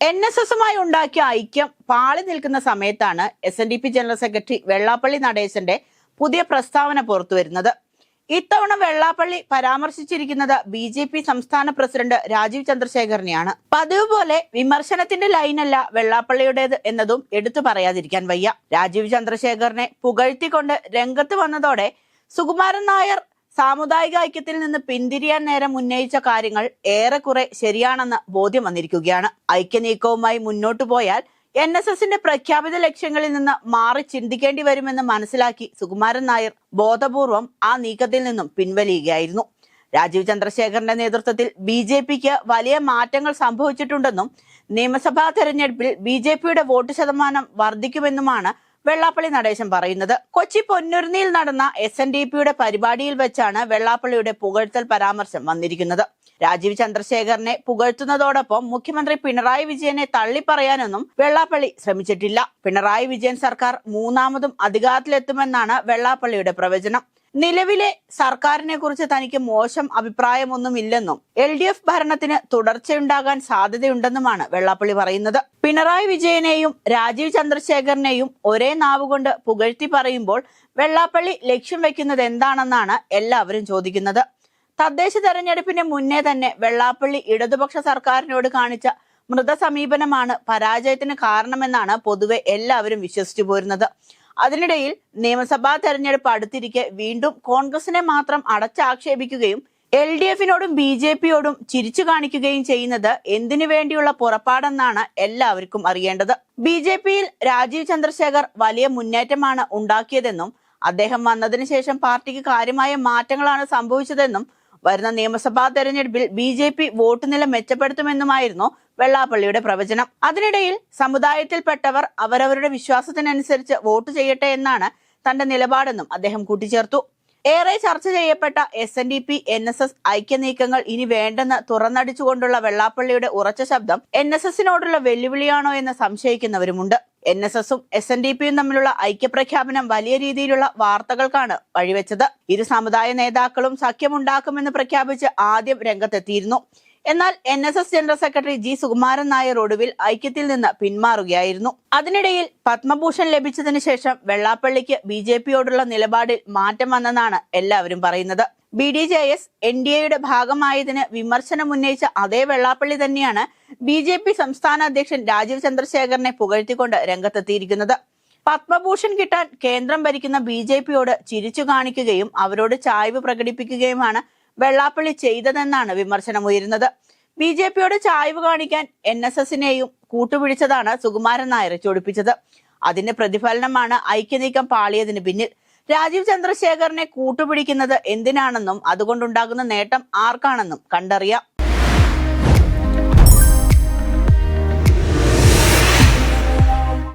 N S എസുമായി ഉണ്ടാക്കിയ ഐക്യം പാളി നിൽക്കുന്ന സമയത്താണ് S N D P general secretary Vellappally നടേശന്റെ പുതിയ പ്രസ്താവന പുറത്തുവരുന്നത്. ഇത്തവണ വെള്ളാപ്പള്ളി പരാമർശിച്ചിരിക്കുന്നത് ബി ജെ പി സംസ്ഥാന പ്രസിഡന്റ് രാജീവ് ചന്ദ്രശേഖരനെയാണ്. പതിവ് പോലെ വിമർശനത്തിന്റെ ലൈനല്ല വെള്ളാപ്പള്ളിയുടേത് എന്നതും എടുത്തു പറയാതിരിക്കാൻ വയ്യ. രാജീവ് ചന്ദ്രശേഖരനെ പുകഴ്ത്തിക്കൊണ്ട് രംഗത്ത് വന്നതോടെ സുകുമാരൻ നായർ സാമുദായിക ഐക്യത്തിൽ നിന്ന് പിന്തിരിയാൻ നേരം ഉന്നയിച്ച കാര്യങ്ങൾ ഏറെക്കുറെ ശരിയാണെന്ന് ബോധ്യം വന്നിരിക്കുകയാണ്. ഐക്യനീക്കവുമായി മുന്നോട്ടു പോയാൽ എൻ എസ് എസിന്റെ പ്രഖ്യാപിത ലക്ഷ്യങ്ങളിൽ നിന്ന് മാറി ചിന്തിക്കേണ്ടി വരുമെന്ന് മനസ്സിലാക്കി സുകുമാരൻ നായർ ബോധപൂർവം ആ നീക്കത്തിൽ നിന്നും പിൻവലിയുകയായിരുന്നു. രാജീവ് ചന്ദ്രശേഖരന്റെ നേതൃത്വത്തിൽ ബി ജെ പിക്ക് വലിയ മാറ്റങ്ങൾ സംഭവിച്ചിട്ടുണ്ടെന്നും നിയമസഭാ തെരഞ്ഞെടുപ്പിൽ ബി ജെ പിയുടെ വോട്ട് ശതമാനം വർദ്ധിക്കുമെന്നുമാണ് വെള്ളാപ്പള്ളി നടേശൻ പറയുന്നത് കൊച്ചി പൊന്നുരുന്നിയിൽ നടന്ന എസ് എൻ ഡി പിയുടെ പരിപാടിയിൽ വെച്ചാണ് വെള്ളാപ്പള്ളിയുടെ പുകഴ്ത്തൽ പരാമർശം വന്നിരിക്കുന്നത്. രാജീവ് ചന്ദ്രശേഖരനെ പുകഴ്ത്തുന്നതോടൊപ്പം മുഖ്യമന്ത്രി പിണറായി വിജയനെ തള്ളിപ്പറയാനൊന്നും വെള്ളാപ്പള്ളി ശ്രമിച്ചിട്ടില്ല. പിണറായി വിജയൻ സർക്കാർ മൂന്നാമതും അധികാരത്തിലെത്തുമെന്നാണ് വെള്ളാപ്പള്ളിയുടെ പ്രവചനം. നിലവിലെ സർക്കാരിനെ കുറിച്ച് തനിക്ക് മോശം അഭിപ്രായമൊന്നുമില്ലെന്നും എൽ ഡി എഫ് ഭരണത്തിന് തുടർച്ചയുണ്ടാകാൻ സാധ്യതയുണ്ടെന്നുമാണ് വെള്ളാപ്പള്ളി പറയുന്നത്. പിണറായി വിജയനെയും രാജീവ് ചന്ദ്രശേഖരനെയും ഒരേ നാവുകൊണ്ട് പുകഴ്ത്തി പറയുമ്പോൾ വെള്ളാപ്പള്ളി ലക്ഷ്യം വെക്കുന്നത് എന്താണെന്നാണ് എല്ലാവരും ചോദിക്കുന്നത്. തദ്ദേശ തെരഞ്ഞെടുപ്പിന് മുന്നേ തന്നെ വെള്ളാപ്പള്ളി ഇടതുപക്ഷ സർക്കാരിനോട് കാണിച്ച മൃത സമീപനമാണ് പരാജയത്തിന് കാരണമെന്നാണ് പൊതുവെ എല്ലാവരും വിശ്വസിച്ചു പോരുന്നത്. അതിനിടയിൽ നിയമസഭാ തെരഞ്ഞെടുപ്പ് അടുത്തിരിക്കെ വീണ്ടും കോൺഗ്രസിനെ മാത്രം അടച്ചാക്ഷേപിക്കുകയും എൽ ഡി എഫിനോടും ബി ജെ പിയോടും ചിരിച്ചു കാണിക്കുകയും ചെയ്യുന്നത് എന്തിനു വേണ്ടിയുള്ള പുറപ്പാടെന്നാണ് എല്ലാവർക്കും അറിയേണ്ടത്. ബി ജെ പിയിൽ രാജീവ് ചന്ദ്രശേഖർ വലിയ മുന്നേറ്റമാണ് ഉണ്ടാക്കിയതെന്നും അദ്ദേഹം വന്നതിന് ശേഷം പാർട്ടിക്ക് കാര്യമായ മാറ്റങ്ങളാണ് സംഭവിച്ചതെന്നും വരുന്ന നിയമസഭാ തെരഞ്ഞെടുപ്പിൽ ബി ജെ പി വോട്ട് നില മെച്ചപ്പെടുത്തുമെന്നുമായിരുന്നു വെള്ളാപ്പള്ളിയുടെ പ്രവചനം. അതിനിടയിൽ സമുദായത്തിൽപ്പെട്ടവർ അവരവരുടെ വിശ്വാസത്തിനനുസരിച്ച് വോട്ട് ചെയ്യട്ടെ എന്നാണ് തന്റെ നിലപാടെന്നും അദ്ദേഹം കൂട്ടിച്ചേർത്തു. ഏറെ ചർച്ച ചെയ്യപ്പെട്ട S N D P N S S ഐക്യനീക്കങ്ങൾ ഇനി വേണ്ടെന്ന് തുറന്നടിച്ചുകൊണ്ടുള്ള വെള്ളാപ്പള്ളിയുടെ ഉറച്ച ശബ്ദം എൻ എസ് എസിനോടുള്ള വെല്ലുവിളിയാണോ എന്ന് സംശയിക്കുന്നവരുമുണ്ട്. എൻ എസ് എസും എസ് എൻ ഡി പിയും തമ്മിലുള്ള ഐക്യപ്രഖ്യാപനം വലിയ രീതിയിലുള്ള വാർത്തകൾക്കാണ് വഴിവെച്ചത്. ഇരു സമുദായ നേതാക്കളും സഖ്യമുണ്ടാക്കുമെന്ന് പ്രഖ്യാപിച്ച് ആദ്യം രംഗത്തെത്തിയിരുന്നു. എന്നാൽ N S S general secretary G Sukumaran Nair ഒടുവിൽ ഐക്യത്തിൽ നിന്ന് പിന്മാറുകയായിരുന്നു. അതിനിടയിൽ പത്മഭൂഷൺ ലഭിച്ചതിന് ശേഷം വെള്ളാപ്പള്ളിക്ക് ബി ജെ പിയോടുള്ള നിലപാടിൽ മാറ്റം വന്നെന്നാണ് എല്ലാവരും പറയുന്നത്. B D J S N D എയുടെ ഭാഗമായതിന് വിമർശനം ഉന്നയിച്ച അതേ വെള്ളാപ്പള്ളി തന്നെയാണ് ബി ജെ പി സംസ്ഥാന അധ്യക്ഷൻ രാജീവ് ചന്ദ്രശേഖരനെ പുകഴ്ത്തിക്കൊണ്ട് രംഗത്തെത്തിയിരിക്കുന്നത്. പത്മഭൂഷൺ കിട്ടാൻ കേന്ദ്രം ഭരിക്കുന്ന ബി ജെ പിയോട് ചിരിച്ചു കാണിക്കുകയും അവരോട് ചായ്വ് പ്രകടിപ്പിക്കുകയുമാണ് വെള്ളാപ്പള്ളി ചെയ്തതെന്നാണ് വിമർശനം ഉയരുന്നത്. ബി ജെ പിയോട് ചായ്വ് കാണിക്കാൻ എൻ എസ് എസിനെയും കൂട്ടുപിടിച്ചതാണ് സുകുമാരൻ നായർ ചൊടിപ്പിച്ചത്. അതിന്റെ പ്രതിഫലനമാണ് ഐക്യനീക്കം പാളിയതിന് പിന്നിൽ. രാജീവ് ചന്ദ്രശേഖരനെ കൂട്ടുപിടിക്കുന്നത് എന്തിനാണെന്നും അതുകൊണ്ടുണ്ടാകുന്ന നേട്ടം ആർക്കാണെന്നും കണ്ടറിയാം.